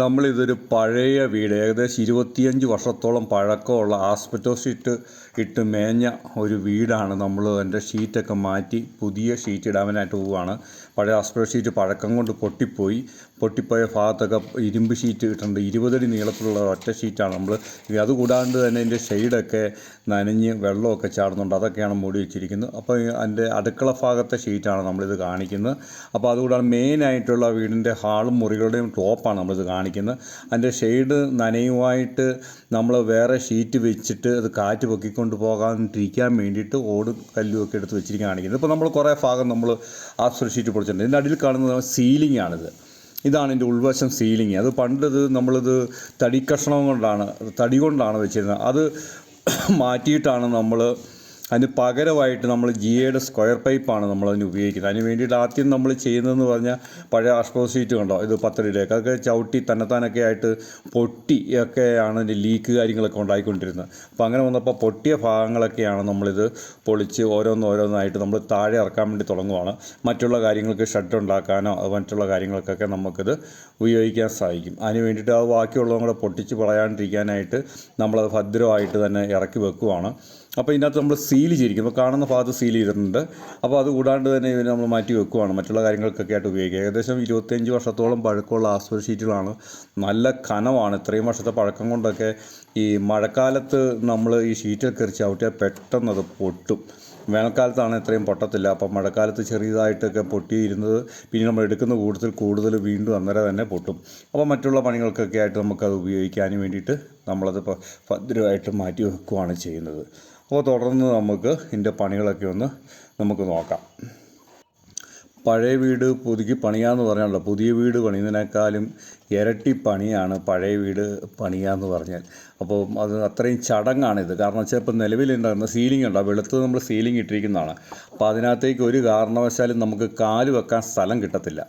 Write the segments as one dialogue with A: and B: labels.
A: നമ്മളിതൊരു പഴയ വീട് ഏകദേശം ഇരുപത്തിയഞ്ച് വർഷത്തോളം പഴക്കമുള്ള ആസ്പെറ്റോസ് ഇട്ട് മേഞ്ഞ ഒരു വീടാണ് നമ്മൾ അതിന്റെ ഷീറ്റൊക്കെ മാറ്റി പുതിയ ഷീറ്റ് ഇടാനായിട്ട് പോവുകയാണ്. പഴയ ആസ്പെറ്റോ ഷീറ്റ് പഴക്കം കൊണ്ട് പൊട്ടിപ്പോയി. പൊട്ടിപ്പോയ ഭാഗത്തൊക്കെ ഇരുമ്പ് ഷീറ്റ് ഇട്ടിട്ടുണ്ട്. ഇരുപതടി നീളത്തിലുള്ള ഒറ്റ ഷീറ്റാണ് നമ്മൾ അതുകൂടാണ്ട് തന്നെ അതിന്റെ ഷെയ്ഡൊക്കെ നനഞ്ഞ് വെള്ളമൊക്കെ ചാടുന്നുണ്ട്. അതൊക്കെയാണ് മൂടി വെച്ചിരിക്കുന്നത്. അപ്പോൾ അതിന്റെ അടുക്കള ഭാഗത്തെ ഷീറ്റാണ് നമ്മളിത് കാണിക്കുന്നത്. അപ്പോൾ അതുകൂടാതെ മെയിനായിട്ടുള്ള വീടിന്റെ ഹാളും മുറികളുടെയും ടോപ്പാണ് നമ്മളിത് കാണിക്കുന്നത്. അതിന്റെ ഷെയ്ഡ് നനയുമായിട്ട് നമ്മൾ വേറെ ഷീറ്റ് വെച്ചിട്ട് അത് കാറ്റ് പൊക്കിക്കൊണ്ട് പോകാണ്ടിരിക്കാൻ വേണ്ടിയിട്ട് ഓട് കല്ലും ഒക്കെ എടുത്ത് വെച്ചിരിക്കാൻ കാണിക്കുന്നത്. ഇപ്പോൾ നമ്മൾ കുറേ ഭാഗം നമ്മൾ ആ ഷീറ്റ് പൊളിച്ചിട്ടുണ്ട്. ഇതിന്റെ അടിയിൽ കാണുന്നത് സീലിംഗ് ആണിത്. ഇതാണ് ഇതിന്റെ ഉൾവശം സീലിംഗ്. അത് പണ്ടത് നമ്മളിത് തടി കഷ്ണം കൊണ്ടാണ് തടി കൊണ്ടാണ് വെച്ചിരുന്നത്. അത് മാറ്റിയിട്ടാണ് നമ്മൾ അതിന് പകരമായിട്ട് നമ്മൾ ജിയയുടെ സ്ക്വയർ പൈപ്പാണ് നമ്മൾ അതിന് ഉപയോഗിക്കുന്നത്. അതിന് വേണ്ടിയിട്ട് ആദ്യം നമ്മൾ ചെയ്യുന്നതെന്ന് പറഞ്ഞാൽ പഴയ ആഷ്പോ സീറ്റ് കണ്ടോ? ഇത് പത്തടിയിലേക്ക് അതൊക്കെ ചവിട്ടി തന്നെത്താനൊക്കെ ആയിട്ട് പൊട്ടി ഒക്കെയാണ് അതിന്റെ ലീക്ക് കാര്യങ്ങളൊക്കെ ഉണ്ടായിക്കൊണ്ടിരുന്നത്. അപ്പോൾ അങ്ങനെ വന്നപ്പോൾ പൊട്ടിയ ഭാഗങ്ങളൊക്കെയാണ് നമ്മളിത് പൊളിച്ച് ഓരോന്നോരോന്നായിട്ട് നമ്മൾ താഴെ ഇറക്കാൻ വേണ്ടി തുടങ്ങുവാണ്. മറ്റുള്ള കാര്യങ്ങൾക്ക് ഷെഡ് ഉണ്ടാക്കാനോ മറ്റുള്ള കാര്യങ്ങൾക്കൊക്കെ നമുക്കിത് ഉപയോഗിക്കാൻ സാധിക്കും. അതിന് വേണ്ടിയിട്ട് അത് ബാക്കിയുള്ളതും കൂടെ പൊട്ടിച്ച് പറയാണ്ടിരിക്കാനായിട്ട് നമ്മളത് ഭദ്രമായിട്ട് തന്നെ ഇറക്കി വെക്കുവാണ്. അപ്പോൾ ഇതിനകത്ത് നമ്മൾ സീൽ ചെയ്തിരിക്കും അപ്പോൾ കാണുന്ന ഭാഗത്ത് സീൽ ചെയ്തിട്ടുണ്ട്. അപ്പോൾ അത് കൂടാണ്ട് തന്നെ ഇതിനെ നമ്മൾ മാറ്റി വെക്കുവാണ്. മറ്റുള്ള കാര്യങ്ങൾക്കൊക്കെ ആയിട്ട് ഉപയോഗിക്കുക ഏകദേശം ഇരുപത്തഞ്ച് വർഷത്തോളം പഴക്കമുള്ള ആസ്വദ ഷീറ്റുകളാണ്. നല്ല കനമാണ്. ഇത്രയും വർഷത്തെ പഴക്കം കൊണ്ടൊക്കെ ഈ മഴക്കാലത്ത് നമ്മൾ ഈ ഷീറ്റിൽ കയറി ചവിട്ടിയാൽ പെട്ടെന്ന് അത് പൊട്ടും. വേനൽക്കാലത്താണ് ഇത്രയും പൊട്ടത്തില്ല. അപ്പം മഴക്കാലത്ത് ചെറിയതായിട്ടൊക്കെ പൊട്ടിയിരുന്നത് പിന്നെ നമ്മൾ എടുക്കുന്ന കൂടുതൽ കൂടുതൽ വീണ്ടും അന്നേരം തന്നെ പൊട്ടും. അപ്പോൾ മറ്റുള്ള പണികൾക്കൊക്കെ ആയിട്ട് നമുക്കത് ഉപയോഗിക്കാനും വേണ്ടിയിട്ട് നമ്മളത് ഭദ്രമായിട്ട് മാറ്റി വെക്കുകയാണ് ചെയ്യുന്നത്. അപ്പോൾ തുടർന്ന് നമുക്ക് ഇതിന്റെ പണികളൊക്കെ ഒന്ന് നമുക്ക് നോക്കാം. പഴയ വീട് പുതുക്കി പണിയാന്ന് പറഞ്ഞാലോ പുതിയ വീട് പണിയുന്നതിനേക്കാളും ഇരട്ടി പണിയാണ് പഴയ വീട് പണിയാന്ന് പറഞ്ഞാൽ. അപ്പോൾ അത് അത്രയും ചടങ്ങാണിത്. കാരണം വെച്ചാൽ ഇപ്പോൾ നിലവിലുണ്ടാകുന്ന സീലിംഗ് ഉണ്ട്? ആ വെളുത്തത് നമ്മൾ സീലിംഗ് ഇട്ടിരിക്കുന്നതാണ്. അപ്പോൾ അതിനകത്തേക്ക് ഒരു കാരണവശാലും നമുക്ക് കാൽ വെക്കാൻ സ്ഥലം കിട്ടത്തില്ല.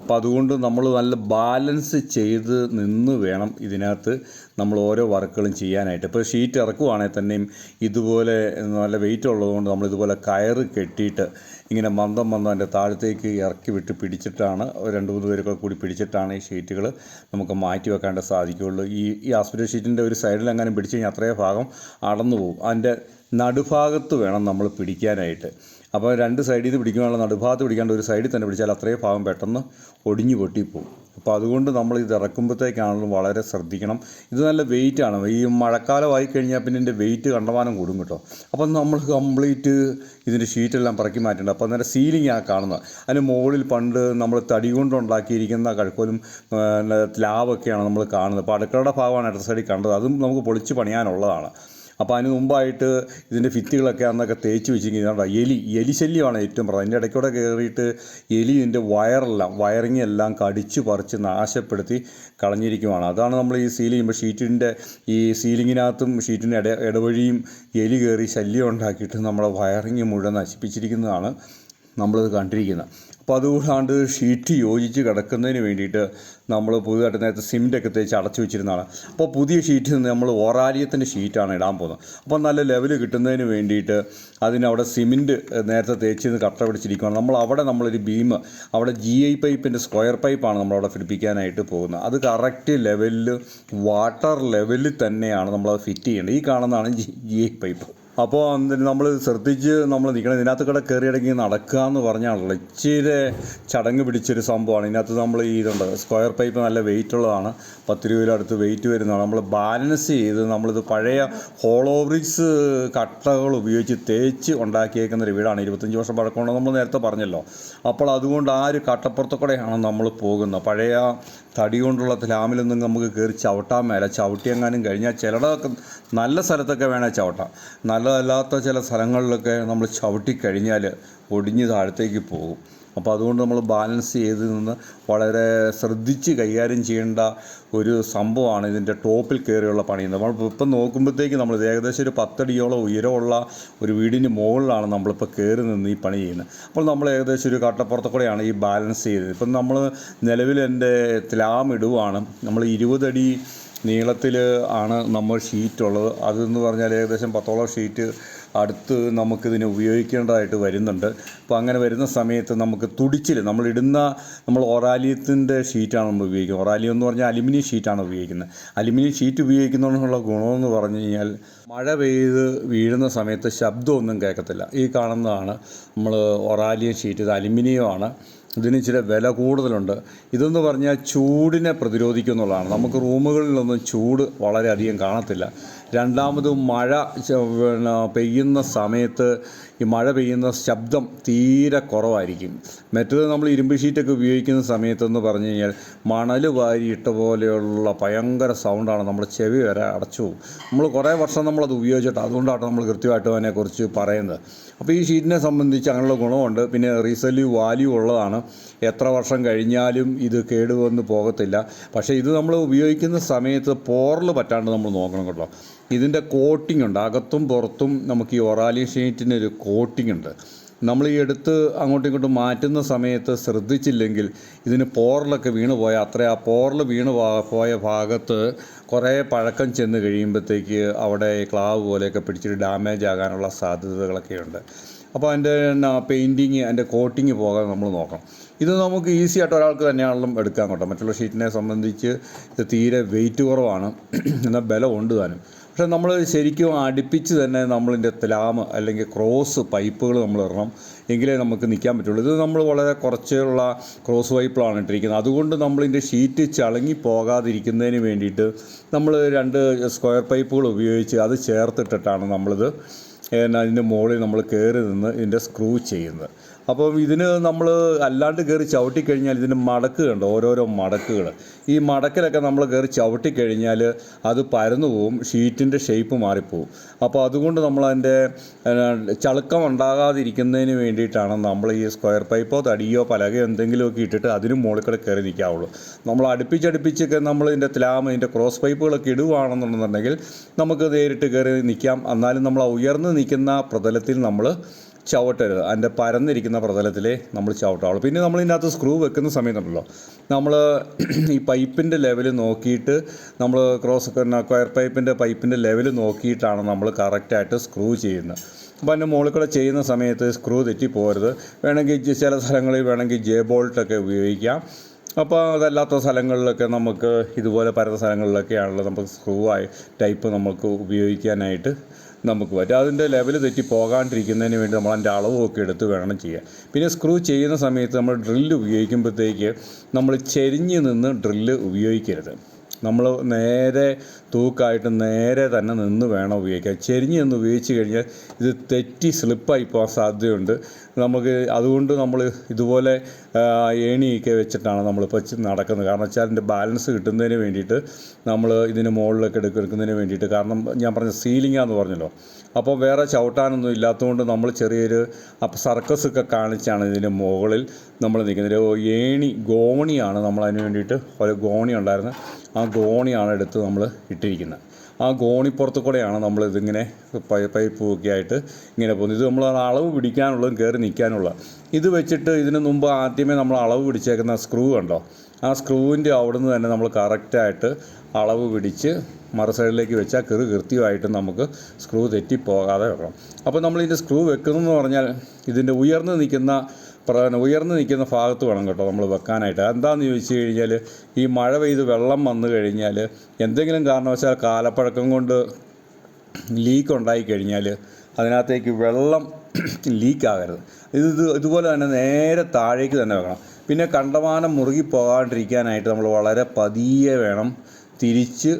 A: അപ്പോൾ അതുകൊണ്ട് നമ്മൾ നല്ല ബാലൻസ് ചെയ്ത് നിന്ന് വേണം ഇതിനകത്ത് നമ്മൾ ഓരോ വർക്കുകളും ചെയ്യാനായിട്ട്. ഇപ്പോൾ ഷീറ്റ് ഇറക്കുവാണെങ്കിൽ തന്നെയും ഇതുപോലെ നല്ല വെയിറ്റ് ഉള്ളതുകൊണ്ട് നമ്മൾ ഇതുപോലെ കയറ് കെട്ടിയിട്ട് ഇങ്ങനെ മന്ദം മന്ദം അതിന്റെ താഴത്തേക്ക് ഇറക്കി വിട്ട് പിടിച്ചിട്ടാണ് രണ്ട് മൂന്ന് പേരൊക്കെ കൂടി പിടിച്ചിട്ടാണ് ഈ ഷീറ്റുകൾ നമുക്ക് മാറ്റി വെക്കാണ്ട് സാധിക്കുകയുള്ളൂ. ഈ ഈ ആസ്പിറ്റൽ ഷീറ്റിന്റെ ഒരു സൈഡിൽ അങ്ങനെ പിടിച്ച് കഴിഞ്ഞാൽ അത്രയും ഭാഗം അടന്നു പോകും. അതിന്റെ നടുഭാഗത്ത് വേണം നമ്മൾ പിടിക്കാനായിട്ട്. അപ്പോൾ രണ്ട് സൈഡിൽ നിന്ന് പിടിക്കുവാനുള്ള നടുഭാഗത്ത് പിടിക്കാണ്ട് ഒരു സൈഡിൽ തന്നെ പിടിച്ചാൽ അത്രയും ഭാഗം പെട്ടെന്ന് ഒടിഞ്ഞു പൊട്ടിപ്പോവും. അപ്പോൾ അതുകൊണ്ട് നമ്മൾ ഇത് ഇറക്കുമ്പോഴത്തേക്കാണെങ്കിലും വളരെ ശ്രദ്ധിക്കണം. ഇത് നല്ല വെയിറ്റാണ് ഈ മഴക്കാലമായി കഴിഞ്ഞാൽ പിന്നെ ഇതിന്റെ വെയിറ്റ് കണ്ടമാനം കൂടും കേട്ടോ. അപ്പം നമ്മൾ കംപ്ലീറ്റ് ഇതിന്റെ ഷീറ്റെല്ലാം പറക്കി മാറ്റേണ്ടത്. അപ്പോൾ അന്നേരം സീലിംഗ് ആ കാണുന്നത്. അതിന് മുകളിൽ പണ്ട് നമ്മൾ തടി കൊണ്ടുണ്ടാക്കിയിരിക്കുന്ന കഴുക്കോലും ലാവൊക്കെയാണ് നമ്മൾ കാണുന്നത്. അപ്പോൾ അടുക്കളയുടെ ഭാഗമാണ് ഇടത്ത് സൈഡിൽ കണ്ടത്. അതും നമുക്ക് പൊളിച്ച് പണിയാനുള്ളതാണ്. അപ്പോൾ അതിന് മുമ്പായിട്ട് ഇതിന്റെ ഭിത്തികളൊക്കെ അന്നൊക്കെ തേച്ച് വെച്ചിരിക്കുന്നത് എലി എലി ശല്യമാണ് ഏറ്റവും പ്രധാനം. അതിന്റെ ഇടയ്ക്കൂടെ കയറിയിട്ട് എലി ഇതിന്റെ വയറെല്ലാം വയറിങ് എല്ലാം കടിച്ച് പറിച്ച് നാശപ്പെടുത്തി കളഞ്ഞിരിക്കുവാണ്. അതാണ് നമ്മൾ ഈ സീൽ ചെയ്യുമ്പോൾ ഷീറ്റിന്റെ ഈ സീലിങ്ങിനകത്തും ഷീറ്റിന്റെ ഇട ഇടവഴിയും എലി കയറി ശല്യം ഉണ്ടാക്കിയിട്ട് നമ്മുടെ വയറിങ് മുഴുവൻ നശിപ്പിച്ചിരിക്കുന്നതാണ് നമ്മളിത് കണ്ടിരിക്കുന്നത്. അപ്പോൾ ഷീറ്റ് യോജിച്ച് കിടക്കുന്നതിന് വേണ്ടിയിട്ട് നമ്മൾ പുതുതായിട്ട് നേരത്തെ സിമെന്റൊക്കെ തേച്ച് അടച്ചു വെച്ചിരുന്നതാണ്. അപ്പോൾ പുതിയ ഷീറ്റിൽ നിന്ന് നമ്മൾ ഓറാലിയത്തിന്റെ ഷീറ്റാണ് ഇടാൻ പോകുന്നത്. അപ്പോൾ നല്ല ലെവൽ കിട്ടുന്നതിന് വേണ്ടിയിട്ട് അതിനവിടെ സിമെന്റ് നേരത്തെ തേച്ച് നിന്ന് കട്ട പിടിച്ചിരിക്കുകയാണ് നമ്മൾ അവിടെ നമ്മളൊരു ബീം അവിടെ ജി ഐ പൈപ്പിന്റെ സ്ക്വയർ പൈപ്പാണ് നമ്മളവിടെ പിടിപ്പിക്കാനായിട്ട് പോകുന്നത്. അത് കറക്റ്റ് ലെവലിൽ വാട്ടർ ലെവലിൽ തന്നെയാണ് നമ്മളത് ഫിറ്റ് ചെയ്യേണ്ടത്. ഈ കാണുന്നതാണ് ജി ഐ പൈപ്പ് അപ്പോൾ നമ്മൾ ശ്രദ്ധിച്ച് നമ്മൾ നിൽക്കണം ഇതിനകത്ത് കൂടെ കയറിയിടങ്ങി നടക്കുക എന്ന് പറഞ്ഞാണല്ലോ ഇച്ചിരി ചടങ്ങ് പിടിച്ചൊരു സംഭവമാണ്. ഇതിനകത്ത് നമ്മൾ ഇതുണ്ട്. സ്ക്വയർ പൈപ്പ് നല്ല വെയിറ്റ് ഉള്ളതാണ്. പത്ത് രൂപയിലും അടുത്ത് വെയിറ്റ് വരുന്നതാണ്. നമ്മൾ ബാലൻസ് ചെയ്ത് നമ്മളിത് പഴയ ഹോളോ ബ്രിക്സ് കട്ടകൾ ഉപയോഗിച്ച് തേച്ച് ഉണ്ടാക്കിയേക്കുന്ന ഒരു വീടാണ്. ഇരുപത്തഞ്ച് വർഷം പഴക്കമുണ്ടെന്ന് നമ്മൾ നേരത്തെ പറഞ്ഞല്ലോ. അപ്പോൾ അതുകൊണ്ട് ആ ഒരു കട്ടപ്പുറത്തു കൂടെയാണ് നമ്മൾ പോകുന്നത്. പഴയ തടി കൊണ്ടുള്ള ലാമിലൊന്നും നമുക്ക് കയറി ചവിട്ടാൻ മേല. ചവിട്ടിയെങ്ങാനും കഴിഞ്ഞാൽ ചിലടൊക്കെ നല്ല സ്ഥലത്തൊക്കെ വേണേൽ ചവിട്ടാം. നല്ലതല്ലാത്ത ചില സ്ഥലങ്ങളിലൊക്കെ നമ്മൾ ചവിട്ടി കഴിഞ്ഞാൽ ഒടിഞ്ഞ് താഴത്തേക്ക് പോകും. അപ്പോൾ അതുകൊണ്ട് നമ്മൾ ബാലൻസ് ചെയ്ത് നിന്ന് വളരെ ശ്രദ്ധിച്ച് കൈകാര്യം ചെയ്യേണ്ട ഒരു സംഭവമാണ് ഇതിന്റെ ടോപ്പിൽ കയറിയുള്ള പണി നമ്മൾ ഇപ്പം നോക്കുമ്പോഴത്തേക്ക് നമ്മൾ ഏകദേശം ഒരു പത്തടിയോളം ഉയരമുള്ള ഒരു വീടിന് മുകളിലാണ് നമ്മളിപ്പോൾ കയറി നിന്ന് ഈ പണി ചെയ്യുന്നത്. അപ്പോൾ നമ്മൾ ഏകദേശം ഒരു കട്ടപ്പുറത്ത് കൂടെയാണ് ഈ ബാലൻസ് ചെയ്തത്. ഇപ്പം നമ്മൾ നിലവിൽ എന്റെ ത്ലാം ഇടുവാണ്. നമ്മൾ ഇരുപതടി നീളത്തിൽ ആണ് നമ്മൾ ഷീറ്റുള്ളത് അതെന്ന് പറഞ്ഞാൽ ഏകദേശം പത്തോളം ഷീറ്റ് അടുത്ത് നമുക്കിതിനെ ഉപയോഗിക്കേണ്ടതായിട്ട് വരുന്നുണ്ട്. അപ്പോൾ അങ്ങനെ വരുന്ന സമയത്ത് നമുക്ക് തുടിച്ചിൽ നമ്മളിടുന്ന നമ്മൾ ഒറാലിയത്തിന്റെ ഷീറ്റാണ് നമ്മൾ ഉപയോഗിക്കുന്നത്. ഒറാലിയം എന്ന് പറഞ്ഞാൽ അലുമിനിയം ഷീറ്റാണ് ഉപയോഗിക്കുന്നത്. അലുമിനിയം ഷീറ്റ് ഉപയോഗിക്കുന്നതിനുള്ള ഗുണമെന്ന് പറഞ്ഞു കഴിഞ്ഞാൽ മഴ പെയ്ത് വീഴുന്ന സമയത്ത് ശബ്ദമൊന്നും കേൾക്കത്തില്ല. ഈ കാണുന്നതാണ് നമ്മൾ ഒറാലിയം ഷീറ്റ് ഇത് അലുമിനിയമാണ്. ഇതിന് ഇച്ചിരി വില കൂടുതലുണ്ട്. ഇതെന്ന് പറഞ്ഞാൽ ചൂടിനെ പ്രതിരോധിക്കുന്നുള്ളതാണ്. നമുക്ക് റൂമുകളിലൊന്നും ചൂട് വളരെയധികം കാണത്തില്ല. രണ്ടാമത് മഴ പെയ്യുന്ന സമയത്ത് ഈ മഴ പെയ്യുന്ന ശബ്ദം തീരെ കുറവായിരിക്കും. മറ്റേത് നമ്മൾ ഇരുമ്പ് ഷീറ്റൊക്കെ ഉപയോഗിക്കുന്ന സമയത്തെന്ന് പറഞ്ഞു കഴിഞ്ഞാൽ മണൽ വാരിയിട്ട പോലെയുള്ള ഭയങ്കര സൗണ്ടാണ് നമ്മുടെ ചെവി വരെ അടച്ചു നമ്മൾ കുറേ വർഷം നമ്മളത് ഉപയോഗിച്ചിട്ട് അതുകൊണ്ടാണ് നമ്മൾ കൃത്യമായിട്ട് അതിനെക്കുറിച്ച് പറയുന്നത്. അപ്പോൾ ഈ ഷീറ്റിനെ സംബന്ധിച്ച് അങ്ങനെയുള്ള ഗുണമുണ്ട്. പിന്നെ റീസെല്ലി വാല്യൂ ഉള്ളതാണ്. എത്ര വർഷം കഴിഞ്ഞാലും ഇത് കേടുവന്ന് പോകത്തില്ല. പക്ഷേ ഇത് നമ്മൾ ഉപയോഗിക്കുന്ന സമയത്ത് പോറൽ പറ്റാണ്ട് നമ്മൾ നോക്കണം കേട്ടോ. ഇതിന്റെ കോട്ടിംഗ് ഉണ്ട്. അകത്തും പുറത്തും നമുക്ക് ഈ ഒറാലി ഷീറ്റിന് ഒരു കോട്ടിംഗ് ഉണ്ട്. നമ്മൾ ഈ എടുത്ത് അങ്ങോട്ടും ഇങ്ങോട്ടും മാറ്റുന്ന സമയത്ത് ശ്രദ്ധിച്ചില്ലെങ്കിൽ ഇതിന് പോറലൊക്കെ വീണ് പോയാൽ അത്ര ആ പോറൽ വീണ് പോയ ഭാഗത്ത് കുറേ പഴക്കം ചെന്ന് കഴിയുമ്പോഴത്തേക്ക് അവിടെ ക്ലാവ് പോലെയൊക്കെ പിടിച്ചിട്ട് ഡാമേജ് ആകാനുള്ള സാധ്യതകളൊക്കെ ഉണ്ട്. അപ്പോൾ അതിന്റെ പെയിന്റിങ് അതിന്റെ കോട്ടിങ് പോകാൻ നമ്മൾ നോക്കണം. ഇത് നമുക്ക് ഈസി ആയിട്ട് ഒരാൾക്ക് തന്നെയാണെങ്കിലും എടുക്കാൻ കേട്ടോ. മറ്റുള്ള ഷീറ്റിനെ സംബന്ധിച്ച് ഇത് തീരെ വെയിറ്റ് കുറവാണ്. എന്നാൽ ബലം ഉണ്ട് താനും. പക്ഷേ നമ്മൾ ശരിക്കും അടുപ്പിച്ച് തന്നെ നമ്മളിന്റെ ത്ലാമ് അല്ലെങ്കിൽ ക്രോസ് പൈപ്പുകൾ നമ്മൾ ഇടണം. എങ്കിലേ നമുക്ക് നിൽക്കാൻ പറ്റുള്ളൂ. ഇത് നമ്മൾ വളരെ കുറച്ചുള്ള ക്രോസ് പൈപ്പിലാണ് ഇട്ടിരിക്കുന്നത്. അതുകൊണ്ട് നമ്മളിന്റെ ഷീറ്റ് ചളങ്ങി പോകാതിരിക്കുന്നതിന് വേണ്ടിയിട്ട് നമ്മൾ രണ്ട് സ്ക്വയർ പൈപ്പുകൾ ഉപയോഗിച്ച് അത് ചേർത്തിട്ടിട്ടാണ് നമ്മളിത് അതിന്റെ മുകളിൽ നമ്മൾ കയറി നിന്ന് ഇതിന്റെ സ്ക്രൂ ചെയ്യുന്നത്. അപ്പം ഇതിന് നമ്മൾ അല്ലാണ്ട് കയറി ചവിട്ടിക്കഴിഞ്ഞാൽ ഇതിന് മടക്ക് കണ്ടോ ഓരോരോ മടക്കുകൾ ഈ മടക്കിലൊക്കെ നമ്മൾ കയറി ചവിട്ടിക്കഴിഞ്ഞാൽ അത് പരന്നു പോവും ഷീറ്റിന്റെ ഷേപ്പ് മാറിപ്പോവും. അപ്പോൾ അതുകൊണ്ട് നമ്മൾ അതിന്റെ ചളുക്കം ഉണ്ടാകാതിരിക്കുന്നതിന് വേണ്ടിയിട്ടാണ് നമ്മൾ ഈ സ്ക്വയർ പൈപ്പോ തടിയോ പലകയോ എന്തെങ്കിലുമൊക്കെ ഇട്ടിട്ട് അതിന് മുകളിൽ കൂടെ കയറി നിൽക്കാവുള്ളൂ. നമ്മൾ അടുപ്പിച്ചടുപ്പിച്ചൊക്കെ നമ്മൾ ഇതിന്റെ ത്ലാമ് ഇതിന്റെ ക്രോസ് പൈപ്പുകളൊക്കെ ഇടുകയാണെന്നുണ്ടെന്നുണ്ടെങ്കിൽ നമുക്ക് നേരിട്ട് കയറി നിൽക്കാം. എന്നാലും നമ്മൾ ഉയർന്ന് നിൽക്കുന്ന പ്രതലത്തിൽ നമ്മൾ ചവിട്ടരുത്. അതിന്റെ പരന്നിരിക്കുന്ന പ്രതലത്തിലേ നമ്മൾ ചവിട്ടാവുള്ളൂ. പിന്നെ നമ്മൾ ഇതിനകത്ത് സ്ക്രൂ വെക്കുന്ന സമയത്തുണ്ടല്ലോ. നമ്മൾ ഈ പൈപ്പിന്റെ ലെവൽ നോക്കിയിട്ട് നമ്മൾ ക്രോസ് ക്വയർ പൈപ്പിന്റെ പൈപ്പിന്റെ ലെവൽ നോക്കിയിട്ടാണ് നമ്മൾ കറക്റ്റായിട്ട് സ്ക്രൂ ചെയ്യുന്നത്. അപ്പോൾ അതിന്റെ മുകളിൽ കൂടെ ചെയ്യുന്ന സമയത്ത് സ്ക്രൂ തെറ്റിപ്പോരുത് വേണമെങ്കിൽ ചില സ്ഥലങ്ങളിൽ വേണമെങ്കിൽ ജെ ബോൾട്ടൊക്കെ ഉപയോഗിക്കാം. അപ്പോൾ അതല്ലാത്ത സ്ഥലങ്ങളിലൊക്കെ നമുക്ക് ഇതുപോലെ പരന്ന സ്ഥലങ്ങളിലൊക്കെയാണല്ലോ നമുക്ക് സ്ക്രൂ ആയി ടൈപ്പ് നമുക്ക് ഉപയോഗിക്കാനായിട്ട് നമുക്ക് പറ്റും. അതിന്റെ ലെവൽ തെറ്റി പോകാണ്ടിരിക്കുന്നതിന് വേണ്ടി നമ്മൾ അതിന്റെ അളവുമൊക്കെ എടുത്ത് വേണം ചെയ്യാൻ. പിന്നെ സ്ക്രൂ ചെയ്യുന്ന സമയത്ത് നമ്മൾ ഡ്രില്ല് ഉപയോഗിക്കുമ്പോഴത്തേക്ക് നമ്മൾ ചെരിഞ്ഞ് നിന്ന് ഡ്രില്ല് ഉപയോഗിക്കരുത്. നമ്മൾ നേരെ തൂക്കായിട്ട് നേരെ തന്നെ നിന്ന് വേണം ഉപയോഗിക്കാൻ. ചെരിഞ്ഞ് നിന്ന് ഉപയോഗിച്ച് കഴിഞ്ഞാൽ ഇത് തെറ്റി സ്ലിപ്പായി പോകാൻ സാധ്യതയുണ്ട്. നമുക്ക് അതുകൊണ്ട് നമ്മൾ ഇതുപോലെ ഏണിയൊക്കെ വെച്ചിട്ടാണ് നമ്മളിപ്പോൾ നടക്കുന്നത്. കാരണം വെച്ചാൽ അതിന്റെ ബാലൻസ് കിട്ടുന്നതിന് വേണ്ടിയിട്ട് നമ്മൾ ഇതിന് മുകളിലൊക്കെ എടുക്ക- എടുക്കുന്നതിന് വേണ്ടിയിട്ട്. കാരണം ഞാൻ പറഞ്ഞ സീലിംഗാന്ന് പറഞ്ഞല്ലോ. അപ്പോൾ വേറെ ചവിട്ടാനൊന്നും ഇല്ലാത്തതുകൊണ്ട് നമ്മൾ ചെറിയൊരു സർക്കസ് ഒക്കെ കാണിച്ചാണ് ഇതിന് മുകളിൽ നമ്മൾ നിൽക്കുന്നത്. ഏണി ഗോണിയാണ് നമ്മൾ അതിന് വേണ്ടിയിട്ട് ഒരു ഗോണി ഉണ്ടായിരുന്നത്. ആ ഗോണിയാണ് എടുത്ത് നമ്മൾ ഇട്ടിരിക്കുന്നത്. ആ ഗോണിപ്പുറത്ത് കൂടെയാണ് പൈ പൈപ്പ് ഒക്കെ ആയിട്ട് ഇങ്ങനെ പോകുന്നത്. ഇത് നമ്മൾ അളവ് പിടിക്കാനുള്ളതും കയറി നിൽക്കാനുള്ള ഇത് വെച്ചിട്ട് ഇതിന് മുമ്പ് ആദ്യമേ നമ്മൾ അളവ് പിടിച്ചേക്കുന്ന സ്ക്രൂ കണ്ടോ? ആ സ്ക്രൂവിന്റെ അവിടുന്ന് തന്നെ നമ്മൾ കറക്റ്റായിട്ട് അളവ് പിടിച്ച് മറു സൈഡിലേക്ക് വെച്ചാൽ കൃ കൃത്യമായിട്ട് നമുക്ക് സ്ക്രൂ തെറ്റിപ്പോകാതെ വെക്കണം. അപ്പോൾ നമ്മൾ ഇതിന്റെ സ്ക്രൂ വെക്കുന്നതെന്ന് പറഞ്ഞാൽ ഇതിന്റെ ഉയർന്നു നിൽക്കുന്ന പ്രധാന ഉയർന്നു നിൽക്കുന്ന ഭാഗത്ത് വേണം കേട്ടോ നമ്മൾ വെക്കാനായിട്ട്. എന്താണെന്ന് ചോദിച്ചു കഴിഞ്ഞാൽ ഈ മഴ പെയ്ത് വെള്ളം വന്നു കഴിഞ്ഞാൽ എന്തെങ്കിലും കാരണവശാൽ കാലപ്പഴക്കം കൊണ്ട് ലീക്ക് ഉണ്ടായി കഴിഞ്ഞാൽ അതിനകത്തേക്ക് വെള്ളം ലീക്കാകരുത് ഇത് ഇത് ഇതുപോലെ തന്നെ നേരെ താഴേക്ക് തന്നെ വെക്കണം. പിന്നെ കണ്ടമാനം മുറുകി പോകാണ്ടിരിക്കാനായിട്ട് നമ്മൾ വളരെ പതിയെ വേണം തിരിച്ച്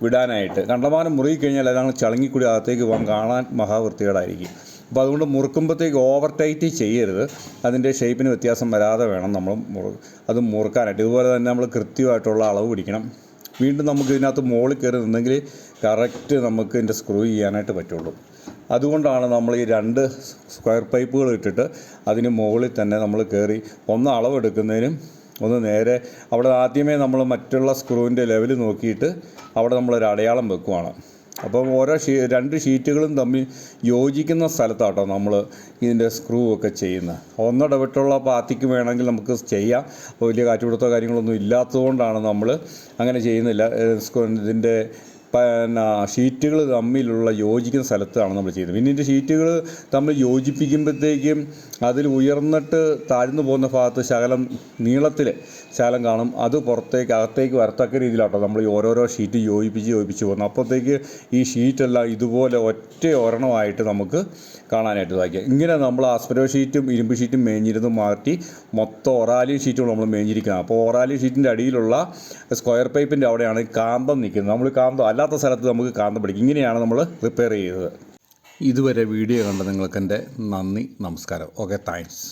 A: വിടാനായിട്ട്. കണ്ടമാനം മുറുകി കഴിഞ്ഞാൽ അതാണ് ചളങ്ങിക്കൂടി അകത്തേക്ക് പോകാൻ കാണാൻ മഹാവൃത്തികേടായിരിക്കും അപ്പോൾ അതുകൊണ്ട് മുറുക്കുമ്പോഴത്തേക്ക് ഓവർ ടൈറ്റ് ചെയ്യരുത്. അതിന്റെ ഷേപ്പിന് വ്യത്യാസം വരാതെ വേണം നമ്മൾ മുറു അത് മുറുക്കാനായിട്ട്. ഇതുപോലെ തന്നെ നമ്മൾ കൃത്യമായിട്ടുള്ള അളവ് പിടിക്കണം. വീണ്ടും നമുക്ക് ഇതിനകത്ത് മുകളിൽ കയറി നിന്നെങ്കിൽ കറക്റ്റ് നമുക്ക് ഇതിന്റെ സ്ക്രൂ ചെയ്യാനായിട്ട് പറ്റുള്ളൂ. അതുകൊണ്ടാണ് നമ്മൾ ഈ രണ്ട് സ്ക്വയർ പൈപ്പുകൾ ഇട്ടിട്ട് അതിന് മുകളിൽ തന്നെ നമ്മൾ കയറി ഒന്ന് അളവെടുക്കുന്നതിനും ഒന്ന് നേരെ അവിടെ ആദ്യമേ നമ്മൾ മറ്റുള്ള സ്ക്രൂവിന്റെ ലെവൽ നോക്കിയിട്ട് അവിടെ നമ്മളൊരു അടയാളം വെക്കുവാണ്. അപ്പം ഓരോ ഷീ രണ്ട് ഷീറ്റുകളും തമ്മിൽ യോജിക്കുന്ന സ്ഥലത്താട്ടോ നമ്മൾ ഇതിന്റെ സ്ക്രൂ ഒക്കെ ചെയ്യുന്നത്. ഒന്നിടവിട്ടുള്ള പാത്തിക്ക് വേണമെങ്കിൽ നമുക്ക് ചെയ്യാം. വലിയ കാറ്റുപിടുത്തോ കാര്യങ്ങളൊന്നും ഇല്ലാത്തതുകൊണ്ടാണ് നമ്മൾ അങ്ങനെ ചെയ്യുന്നില്ല. ഇതിന്റെ പിന്നെ ഷീറ്റുകൾ തമ്മിലുള്ള യോജിക്കുന്ന സ്ഥലത്താണ് നമ്മൾ ചെയ്യുന്നത്. പിന്നെ ഇതിന്റെ ഷീറ്റുകൾ തമ്മിൽ യോജിപ്പിക്കുമ്പോഴത്തേക്കും അതിൽ ഉയർന്നിട്ട് താഴ്ന്നു പോകുന്ന ഭാഗത്ത് ശകലം നീളത്തിൽ ശകലം കാണും. അത് പുറത്തേക്ക് അകത്തേക്ക് വരത്തക്ക രീതിയിലാട്ടോ നമ്മൾ ഈ ഓരോരോ ഷീറ്റ് യോജിപ്പിച്ച് യോജിപ്പിച്ച് പോകുന്നത്. അപ്പോഴത്തേക്ക് ഈ ഷീറ്റെല്ലാം ഇതുപോലെ ഒറ്റ ഒരെണ്ണമായിട്ട് നമുക്ക് കാണാനായിട്ട് സാധിക്കും. ഇങ്ങനെ നമ്മൾ ആസ്പരോ ഷീറ്റും ഇരുമ്പ് ഷീറ്റും മേഞ്ഞിരുന്ന് മാറ്റി മൊത്തം ഒറാലി ഷീറ്റും നമ്മൾ മേഞ്ഞിരിക്കുന്നത്. അപ്പോൾ ഒറാലി ഷീറ്റിന്റെ അടിയിലുള്ള സ്ക്വയർ പൈപ്പിന്റെ അവിടെയാണ് കാമ്പം നിൽക്കുന്നത്. നമ്മൾ കാന്തം അല്ലാത്ത സ്ഥലത്ത് നമുക്ക് കാന്തം പിടിക്കും. ഇങ്ങനെയാണ് നമ്മൾ റിപ്പയർ ചെയ്തത്. ഇതുവരെ വീഡിയോ കണ്ട നിങ്ങൾക്ക് എന്റെ നന്ദി നമസ്കാരം. Okay thanks